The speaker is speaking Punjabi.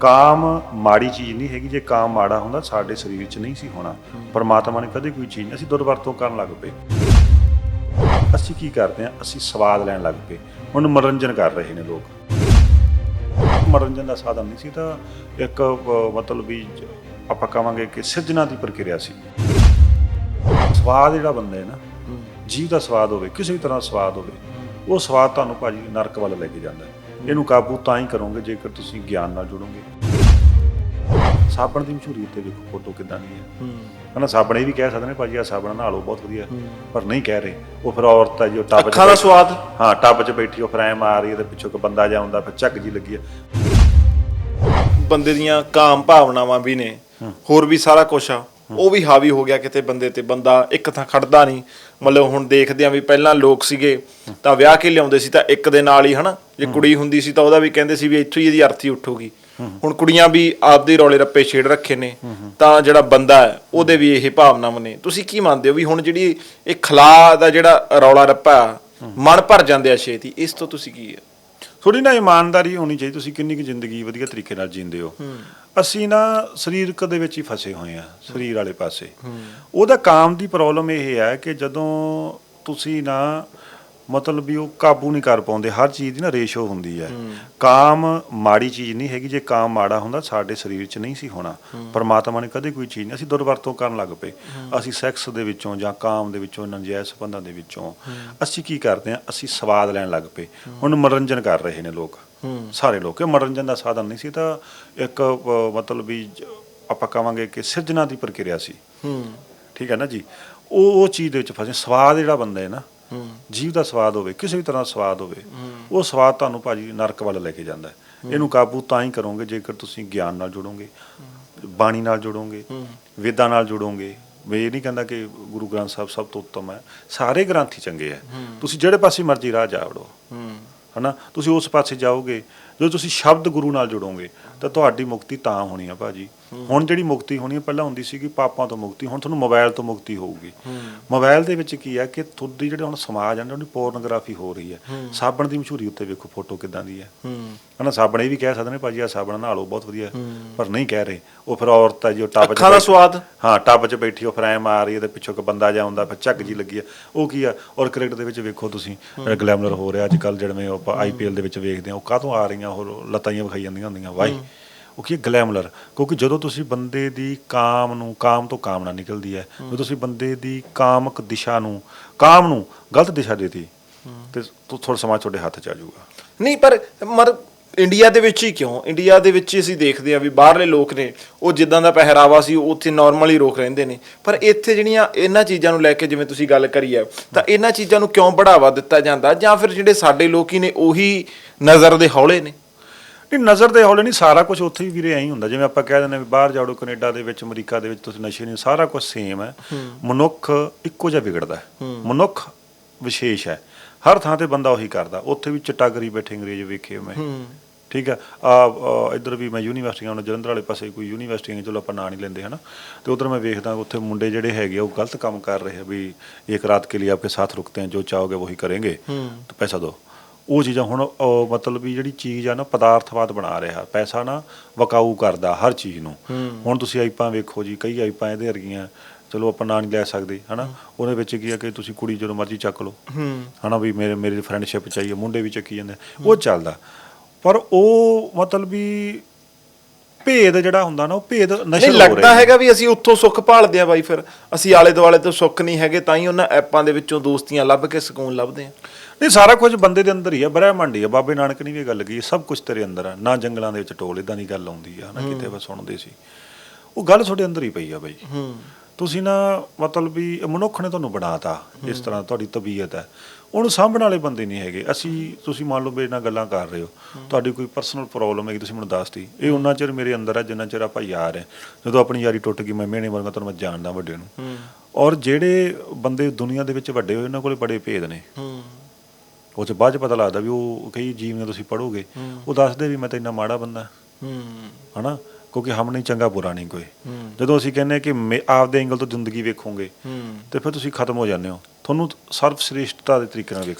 ਕਾਮ ਮਾੜੀ ਚੀਜ਼ ਨਹੀਂ ਹੈਗੀ ਜੇ ਕਾਮ ਮਾੜਾ ਹੁੰਦਾ ਸਾਡੇ ਸਰੀਰ 'ਚ ਨਹੀਂ ਸੀ ਹੋਣਾ। ਪਰਮਾਤਮਾ ਨੇ ਕਦੇ ਕੋਈ ਚੀਜ਼ ਨਹੀਂ ਅਸੀਂ ਦੁਰਵਰਤੋਂ ਕਰਨ ਲੱਗ ਪਏ। ਅਸੀਂ ਕੀ ਕਰਦੇ ਹਾਂ? ਅਸੀਂ ਸਵਾਦ ਲੈਣ ਲੱਗ ਪਏ। ਹੁਣ ਮਨੋਰੰਜਨ ਕਰ ਰਹੇ ਨੇ ਲੋਕ। ਮਨੋਰੰਜਨ ਦਾ ਸਾਧਨ ਨਹੀਂ ਸੀ ਤਾਂ ਇੱਕ ਮਤਲਬ ਵੀ ਜ- ਆਪਾਂ ਕਹਾਂਗੇ ਕਿ ਸਿਰਜਣਾ ਦੀ ਪ੍ਰਕਿਰਿਆ ਸੀ। ਸਵਾਦ ਜਿਹੜਾ ਬੰਦਾ ਨਾ ਜੀਵ ਦਾ ਸਵਾਦ ਹੋਵੇ ਕਿਸੇ ਵੀ ਤਰ੍ਹਾਂ ਦਾ ਸਵਾਦ ਹੋਵੇ ਉਹ ਸਵਾਦ ਤੁਹਾਨੂੰ ਭਾਜੀ ਨਰਕ ਵੱਲ ਲੈ ਕੇ ਜਾਂਦਾ। ਹੈ। ਇਹਨੂੰ ਕਾਬੂ ਤਾਂ ਹੀ ਕਰੋਗੇ ਜੇਕਰ ਤੁਸੀਂ ਗਿਆਨ ਨਾਲ ਜੁੜੋਗੇ। ਸਾਬਣ ਦੀ ਮਸ਼ਹੂਰੀ ਤੇ ਵੇਖੋ ਫੋਟੋ ਕਿਦਾਂ ਦੀ ਹੈ। ਹਨਾ ਸਾਬਣ ਇਹ ਵੀ ਕਹਿ ਸਕਦੇ ਨੇ ਭਾਜੀ ਆ ਸਾਬਣ ਨਾਲ ਬਹੁਤ ਵਧੀਆ। ਪਰ ਨਹੀਂ ਕਹਿ ਰਹੇ। ਉਹ ਫਿਰ ਔਰਤ ਹੈ ਜੀ ਟੱਬ 'ਚ ਅੱਖਾਂ ਦਾ ਸਵਾਦ। ਹਾਂ ਟੱਬ 'ਚ ਬੈਠੀ ਉਹ ਫਰੈਮ ਆ ਰਹੀ ਹੈ ਤੇ ਪਿੱਛੋਂ ਇੱਕ ਬੰਦਾ ਜਾ ਹੁੰਦਾ ਫਿਰ ਝੱਗ ਜੀ ਲੱਗੀ ਹੈ। ਬੰਦੇ ਦੀਆਂ ਕਾਮ ਭਾਵਨਾਵਾਂ ਵੀ ਨੇ। ਹੋਰ ਵੀ ਸਾਰਾ ਕੁਝ ਆ। ਉਹ ਵੀ ਹਾਵੀ ਹੋ ਗਿਆ ਕਿਤੇ ਬੰਦੇ ਤੇ ਬੰਦਾ ਇੱਕ ਥਾਂ ਖੜਦਾ ਨਹੀਂ। ਮਤਲਬ ਹੁਣ ਦੇਖਦੇ ਆ ਵੀ ਪਹਿਲਾਂ ਲੋਕ ਸੀਗੇ ਤਾਂ ਵਿਆਹ ਕੇ ਲਿਆਉਂਦੇ ਸੀ ਤਾਂ ਇੱਕ ਦੇ ਨਾਲ ਹੀ ਹਨਾ? ਜੇ ਕੁੜੀ ਹੁੰਦੀ ਸੀ ਤਾਂ ਉਹਦਾ ਵੀ ਕਹਿੰਦੇ ਸੀ ਵੀ ਇੱਥੋਂ ਹੀ ਇਹਦੀ ਅਰਥੀ ਉੱਠੂਗੀ। ਹੁਣ ਕੁੜੀਆਂ ਵੀ ਆਪਦੇ ਰੌਲੇ ਰੱਪੇ ਛੇੜ ਰੱਖੇ ਨੇ ਤਾਂ ਜਿਹੜਾ ਬੰਦਾ ਹੈ ਉਹਦੇ ਵੀ ਇਹ ਭਾਵਨਾਵਾਂ ਨੇ। ਤੁਸੀਂ ਕੀ ਮੰਨਦੇ ਹੋ ਵੀ ਹੁਣ ਜਿਹੜੀ ਇਹ ਖਲਾ ਦਾ ਜਿਹੜਾ ਰੌਲਾ ਰੱਪਾ ਮਨ ਭਰ ਜਾਂਦੇ ਆ ਛੇਤੀ ਇਸ ਤੋਂ ਤੁਸੀਂ ਕੀ ਹੈ? ਥੋੜੀ ਨਾ ਇਮਾਨਦਾਰੀ ਹੋਣੀ ਚਾਹੀਦੀ ਤੁਸੀਂ ਕਿੰਨੀ ਕੁ ਜ਼ਿੰਦਗੀ ਵਧੀਆ ਤਰੀਕੇ ਨਾਲ ਜੀਂਦੇ ਹੋ। ਅਸੀਂ ਨਾ ਸਰੀਰਕ ਦੇ ਵਿੱਚ ਹੀ ਫਸੇ ਹੋਏ ਆ ਸਰੀਰ ਵਾਲੇ ਪਾਸੇ। ਉਹਦਾ ਕਾਮ ਦੀ ਪ੍ਰੋਬਲਮ ਇਹ ਹੈ ਕਿ ਜਦੋਂ ਤੁਸੀਂ ਨਾ ਮਤਲਬ ਵੀ ਉਹ ਕਾਬੂ ਨਹੀਂ ਕਰ ਪਾਉਂਦੇ ਹਰ ਚੀਜ਼ ਦੀ ਨਾ ਰੇਸ਼ੋ ਹੁੰਦੀ ਹੈ। ਕਾਮ ਮਾੜੀ ਚੀਜ਼ ਨਹੀਂ ਹੈਗੀ ਜੇ ਕਾਮ ਮਾੜਾ ਹੁੰਦਾ ਸਾਡੇ ਸਰੀਰ 'ਚ ਨਹੀਂ ਸੀ ਹੋਣਾ। ਪਰਮਾਤਮਾ ਨੇ ਕਦੇ ਕੋਈ ਚੀਜ਼ ਨਹੀਂ ਅਸੀਂ ਦੁਰਵਰਤੋਂ ਕਰਨ ਲੱਗ ਪਏ। ਅਸੀਂ ਸੈਕਸ ਦੇ ਵਿੱਚੋਂ ਜਾਂ ਕਾਮ ਦੇ ਵਿੱਚੋਂ ਨੰਜਾਇਜ਼ ਸੰਬੰਧਾਂ ਦੇ ਵਿੱਚੋਂ ਅਸੀਂ ਕੀ ਕਰਦੇ ਹਾਂ? ਅਸੀਂ ਸਵਾਦ ਲੈਣ ਲੱਗ ਪਏ। ਹੁਣ ਮਨੋਰੰਜਨ ਕਰ ਰਹੇ ਨੇ ਲੋਕ। ਸਾਰੇ ਲੋਕ। ਇਹ ਮਨੋਰੰਜਨ ਦਾ ਸਾਧਨ ਨਹੀਂ ਸੀ ਤਾਂ ਇੱਕ ਮਤਲਬ ਵੀ ਆਪਾਂ ਕਹਾਂਗੇ ਕਿ ਸਿਰਜਣਾ ਦੀ ਪ੍ਰਕਿਰਿਆ ਸੀ। ਠੀਕ ਹੈ ਨਾ ਜੀ? ਉਹ ਉਹ ਚੀਜ਼ ਦੇ ਵਿੱਚ ਫਸੇ। ਸਵਾਦ ਜਿਹੜਾ ਬੰਦਾ ਹੈ ਨਾ ਜੀਵ ਦਾ ਸਵਾਦ ਹੋਵੇ ਕਿਸੇ ਵੀ ਤਰ੍ਹਾਂ ਦਾ ਸਵਾਦ ਹੋਵੇ ਉਹ ਸਵਾਦ ਤੁਹਾਨੂੰ ਭਾਜੀ ਨਰਕ ਵੱਲ ਲੈ ਕੇ ਜਾਂਦਾ ਹੈ। ਇਹਨੂੰ ਕਾਬੂ ਤਾਂ ਹੀ ਕਰੋਗੇ ਜੇਕਰ ਤੁਸੀਂ ਗਿਆਨ ਨਾਲ ਜੁੜੋਗੇ ਬਾਣੀ ਨਾਲ ਜੁੜੋਗੇ ਵੇਦਾਂ ਨਾਲ ਜੁੜੋਗੇ। ਮੈਂ ਇਹ ਨਹੀਂ ਕਹਿੰਦਾ ਕਿ ਗੁਰੂ ਗ੍ਰੰਥ ਸਾਹਿਬ ਸਭ ਤੋਂ ਉੱਤਮ ਹੈ। ਸਾਰੇ ਗ੍ਰੰਥ ਹੀ ਚੰਗੇ ਹੈ। ਤੁਸੀਂ ਜਿਹੜੇ ਪਾਸੇ ਮਰਜ਼ੀ ਰਾਹ ਜਾ ਵੜੋ। ਹਨਾ? ਤੁਸੀਂ ਉਸ ਪਾਸੇ ਜਾਓਗੇ ਜਦੋਂ ਤੁਸੀਂ ਸ਼ਬਦ ਗੁਰੂ ਨਾਲ ਜੁੜੋਗੇ ਤਾਂ ਤੁਹਾਡੀ ਮੁਕਤੀ ਤਾਂ ਹੋਣੀ ਆ ਭਾਜੀ। ਹੁਣ ਜਿਹੜੀ ਮੁਕਤੀ ਹੋਣੀ ਆ ਪਹਿਲਾਂ ਹੁੰਦੀ ਸੀ ਕਿ ਪਾਪਾਂ ਤੋਂ ਮੁਕਤੀ ਹੁਣ ਤੁਹਾਨੂੰ ਮੋਬਾਈਲ ਤੋਂ ਮੁਕਤੀ ਹੋਊਗੀ। ਮੋਬਾਈਲ ਦੇ ਵਿੱਚ ਕੀ ਹੈ ਕਿ ਤੁਹਾਡੀ ਜਿਹੜੇ ਹੁਣ ਸਮਾਜ ਆ ਉਹਦੀ ਪੋਰਨੋਗ੍ਰਾਫੀ ਹੋ ਰਹੀ ਹੈ। ਸਾਬਣ ਦੀ ਮਸ਼ਹੂਰੀ ਉੱਤੇ ਵੇਖੋ ਫੋਟੋ ਕਿਦਾਂ ਦੀ ਹੈ ਹੂੰ। ਹਨਾ ਸਾਬਣ ਇਹ ਵੀ ਕਹਿ ਸਕਦੇ ਨੇ ਭਾਜੀ ਆ ਸਾਬਣ ਨਾਲ ਬਹੁਤ ਵਧੀਆ ਪਰ ਨਹੀਂ ਕਹਿ ਰਹੇ। ਉਹ ਫਿਰ ਔਰਤ ਹੈ ਜੀ ਉਹ ਟੱਬ 'ਚ ਅੱਖਾਂ ਦਾ ਸਵਾਦ। ਹਾਂ ਟੱਬ 'ਚ ਬੈਠੀ ਉਹ ਫਰੈਮ ਆ ਰਹੀ ਹੈ ਤੇ ਪਿੱਛੋਂ ਇੱਕ ਬੰਦਾ ਜਾ ਹੁੰਦਾ ਫਿਰ ਝੱਗ ਜੀ ਲੱਗੀ ਹੈ ਉਹ ਕੀ ਆ ਔਰ ਕ੍ਰਿਕਟ ਦੇ ਵਿੱਚ ਵੇਖੋ ਤੁਸੀਂ ਗਲੈਮਰ ਹੋ ਰਿਹਾ ਅੱਜ ਕੱਲ ਜਿਵੇਂ ਆਪਾਂ ਆਈਪੀਐਲ ਦੇ ਵਿੱਚ ਵੇਖਦੇ ਆ ਉਹ ਕਾਹਤੋਂ ਆ ਰਹੀਆਂ ਉਹ ਲਤਾਈਆਂ ਵਿਖਾਈ ਜਾਂਦੀਆਂ ਹੁੰਦੀਆਂ ਵਾਈ। ਉਹ ਕੀ ਗਲੈਮਰ ਕਿਉਂਕਿ ਜਦੋਂ ਤੁਸੀਂ ਬੰਦੇ ਦੀ ਕਾਮ ਨੂੰ ਕਾਮ ਤੋਂ ਕਾਮਨਾ ਨਿਕਲਦੀ ਹੈ ਜਦੋਂ ਤੁਸੀਂ ਬੰਦੇ ਦੀ ਕਾਮਕ ਦਿਸ਼ਾ ਨੂੰ ਕਾਮ ਨੂੰ ਗਲਤ ਦਿਸ਼ਾ ਦੇਤੀ ਤੇ ਥੋੜਾ ਸਮਾਂ ਤੁਹਾਡੇ ਹੱਥ 'ਚ ਆ ਜਾਊਗਾ। ਨਹੀਂ ਪਰ ਮਰ ਇੰਡੀਆ ਦੇ ਵਿੱਚ ਹੀ ਕਿਉਂ? ਇੰਡੀਆ ਦੇ ਵਿੱਚ ਹੀ ਅਸੀਂ ਦੇਖਦੇ ਆ ਵੀ ਬਾਹਰਲੇ ਲੋਕ ਨੇ ਉਹ ਜਿੱਦਾਂ ਦਾ ਪਹਿਰਾਵਾ ਸੀ ਉਹ ਉੱਥੇ ਨਾਰਮਲੀ ਰੋਕ ਰਹਿੰਦੇ ਨੇ। ਪਰ ਇੱਥੇ ਜਿਹੜੀਆਂ ਇਹਨਾਂ ਚੀਜ਼ਾਂ ਨੂੰ ਲੈ ਕੇ ਜਿਵੇਂ ਤੁਸੀਂ ਗੱਲ ਕਰੀ ਹੈ ਤਾਂ ਇਹਨਾਂ ਚੀਜ਼ਾਂ ਨੂੰ ਕਿਉਂ ਬੜਾਵਾ ਦਿੱਤਾ ਜਾਂਦਾ? ਜਾਂ ਫਿਰ ਜਿਹੜੇ ਸਾਡੇ ਲੋਕੀ ਨੇ ਉਹੀ ਨਜ਼ਰ ਦੇ ਹੌਲੇ ਨੇ? ਨਹੀਂ ਨਜ਼ਰ ਦੇ ਹੌਲੇ ਨਹੀਂ ਸਾਰਾ ਕੁਝ ਉੱਥੇ ਵੀ ਵੀਰੇ ਐਂ ਹੀ ਹੁੰਦਾ। ਜਿਵੇਂ ਆਪਾਂ ਕਹਿ ਦਿੰਦੇ ਹਾਂ ਵੀ ਬਾਹਰ ਜਾੜੋ ਕੈਨੇਡਾ ਦੇ ਵਿੱਚ ਅਮਰੀਕਾ ਦੇ ਵਿੱਚ ਤੁਸੀਂ ਨਸ਼ੇ ਨਹੀਂ ਸਾਰਾ ਕੁਝ ਸੇਮ ਹੈ। ਮਨੁੱਖ ਇੱਕੋ ਜਿਹਾ ਵਿਗੜਦਾ ਹੈ। ਮਨੁੱਖ ਵਿਸ਼ੇਸ਼ ਹੈ। ਹਰ ਥਾਂ ਤੇ ਬੰਦਾ ਉਹੀ ਕਰਦਾ। ਉੱਥੇ ਵੀ ਚਿੱਟਾ ਕਰੀ ਬੈਠੇ ਅੰਗਰੇਜ਼ ਵੇਖੇ ਮੈਂ। ਠੀਕ ਆ? ਆ ਇਧਰ ਵੀ ਮੈਂ ਯੂਨੀਵਰਸਿਟੀਆਂ ਨੂੰ ਜਲੰਧਰ ਵਾਲੇ ਪਾਸੇ ਕੋਈ ਯੂਨੀਵਰਸਿਟੀਆਂ ਚਲੋ ਆਪਾਂ ਨਾਂ ਨਹੀਂ ਲੈਂਦੇ ਹਨਾ? ਤੇ ਉਧਰ ਮੈਂ ਵੇਖਦਾ ਉੱਥੇ ਮੁੰਡੇ ਜਿਹੜੇ ਹੈਗੇ ਉਹ ਗਲਤ ਕੰਮ ਕਰ ਰਹੇ ਵੀ ਇੱਕ ਰਾਤ ਕੇ ਲਈ ਆਪਕੇ ਸਾਥ ਰੁਕਤੇ ਹਨ ਜੋ ਚਾਹੋਗੇ ਉਹੀ ਕਰेंगे ਤਾਂ ਪੈਸਾ ਦੋ। ਉਹ ਚੀਜ਼ਾਂ ਹੁਣ ਮਤਲਬ ਵੀ ਜਿਹੜੀ ਚੀਜ਼ ਆ ਨਾ ਪਦਾਰਥਵਾਦ ਬਣਾ ਰਿਹਾ। ਪੈਸਾ ਨਾ ਵਕਾਊ ਕਰਦਾ ਹਰ ਚੀਜ਼ ਨੂੰ। ਹੁਣ ਤੁਸੀਂ ਆਈਪਾਂ ਵੇਖੋ ਜੀ ਕਈ ਆਈਪਾਂ ਇਹਦੇ ਵਰਗੀਆਂ ਚਲੋ ਆਪਾਂ ਨਾਂ ਨਹੀਂ ਲੈ ਸਕਦੇ ਹਨਾ? ਉਹਦੇ ਵਿੱਚ ਕੀ ਆ ਕਿ ਤੁਸੀਂ ਕੁੜੀ ਜਦੋਂ ਮਰਜ਼ੀ ਚੱਕ ਲਓ ਹਨਾ ਵੀ ਮੇਰੇ ਮੇਰੀ ਫਰੈਂਡਸ਼ਿਪ ਚਾਹੀਏ ਮੁੰਡੇ ਵੀ ਚੱਕੀ ਜਾਂਦੇ ਉਹ ਚੱਲਦਾ। ਪਰ ਉਹ ਮਤਲਬ ਵੀ ਭੇਦ ਜਿਹੜਾ ਹੁੰਦਾ ਨਾ ਉਹ ਭੇਦ ਨਸ਼ਰ ਨਹੀਂ ਹੋ ਲੱਗਦਾ ਰਿਹਾ। ਹੈਗਾ ਵੀ ਅਸੀਂ ਉੱਥੋਂ ਸੁੱਖ ਭਾਲਦੇ ਆ ਬਾਈ ਫਿਰ। ਅਸੀਂ ਆਲੇ ਦੁਆਲੇ ਤੋਂ ਸੁੱਖ ਨਹੀਂ ਹੈਗੇ ਤਾਂ ਹੀ ਉਹਨਾਂ ਐਪਾਂ ਦੇ ਵਿੱਚੋਂ ਦੋਸਤੀਆਂ ਲੱਭ ਕੇ ਸਕੂਨ ਲੱਭਦੇ ਆ। ਨਹੀਂ ਸਾਰਾ ਕੁਝ ਬੰਦੇ ਦੇ ਅੰਦਰ ਹੀ ਆ ਬ੍ਰਹਿਮੰਡ ਹੀ ਆ। ਬਾਬੇ ਨਾਨਕ ਨੇ ਵੀ ਇਹ ਗੱਲ ਕਹੀ ਸਭ ਕੁਝ ਤੇਰੇ ਅੰਦਰ ਆ। ਨਾ ਜੰਗਲਾਂ ਦੇ ਵਿੱਚ ਟੋਲ ਇਦਾਂ ਦੀ ਗੱਲ ਆਉਂਦੀ ਆ ਨਾ ਕਿਤੇ ਬਸ ਸੁਣਦੇ ਸੀ। ਉਹ ਗੱਲ ਤੁਹਾਡੇ ਅੰਦਰ ਹੀ ਪਈ ਆ ਬਾਈ। ਹੂੰ। ਤੁਸੀਂ ਨਾ ਮਤਲਬ ਵੀ ਮਨੁੱਖ ਨੇ ਤੁਹਾਨੂੰ ਬਣਾਤਾ ਇਸ ਤਰ੍ਹਾਂ ਤੁਹਾਡੀ ਤਬੀਅਤ ਹੈ। ਉਹਨੂੰ ਸਾਂਭਣ ਵਾਲੇ ਬੰਦੇ ਨਹੀਂ ਹੈਗੇ। ਅਸੀਂ ਤੁਸੀਂ ਮੰਨ ਲਓ ਮੇਰੇ ਨਾਲ ਗੱਲਾਂ ਕਰ ਰਹੇ ਹੋ। ਤੁਹਾਡੀ ਕੋਈ ਪਰਸਨਲ ਪ੍ਰੋਬਲਮ ਹੈ ਤੁਸੀਂ ਮੈਨੂੰ ਦੱਸਤੀ ਇਹ ਉਹਨਾਂ ਚਿਰ ਮੇਰੇ ਅੰਦਰ ਹੈ ਜਿੰਨਾ ਚਿਰ ਆਪਾਂ ਯਾਰ ਹੈ। ਜਦੋਂ ਆਪਣੀ ਯਾਰੀ ਟੁੱਟ ਗਈ ਮੈਂ ਮਿਹਣੇ ਮਰਗਾ ਤੁਹਾਨੂੰ ਮੈਂ ਜਾਣਦਾ ਵੱਡੇ ਨੂੰ। ਔਰ ਜਿਹੜੇ ਬੰਦੇ ਦੁਨੀਆ ਦੇ ਵਿੱਚ ਵੱਡੇ ਹੋਏ ਉਹਨਾਂ ਕੋਲੇ ਬੜੇ ਭੇਦ ਨੇ। ਉਹ ਚ ਬਾਅਦ ਚ ਪਤਾ ਲੱਗਦਾ ਵੀ ਉਹ ਕਈ ਜੀਵ ਨੇ ਤੁਸੀਂ ਪੜੋਗੇ ਉਹ ਦੱਸਦੇ ਵੀ ਮੈਂ ਤਾਂ ਇੰਨਾ ਮਾੜਾ ਬੰਦਾ। ਹੂੰ। ਹਨਾ? ਕਿਉਂਕਿ ਹਮ ਨਹੀਂ ਚੰਗਾ ਬੁਰਾ ਨਹੀਂ ਕੋਈ। ਜਦੋਂ ਅਸੀਂ ਕਹਿੰਦੇ ਕਿ ਮੈਂ ਆਪਦੇ ਐਂਗਲ ਤੋਂ ਜ਼ਿੰਦਗੀ ਵੇਖੋਗੇ ਤੇ ਫਿਰ ਤੁਸੀਂ ਖਤਮ ਹੋ ਜਾਂਦੇ ਹੋ। ਤੁਹਾਨੂੰ ਸਰਵ ਸ੍ਰੇਸ਼ਟਤਾ ਦੇ ਤਰੀਕੇ ਨਾਲ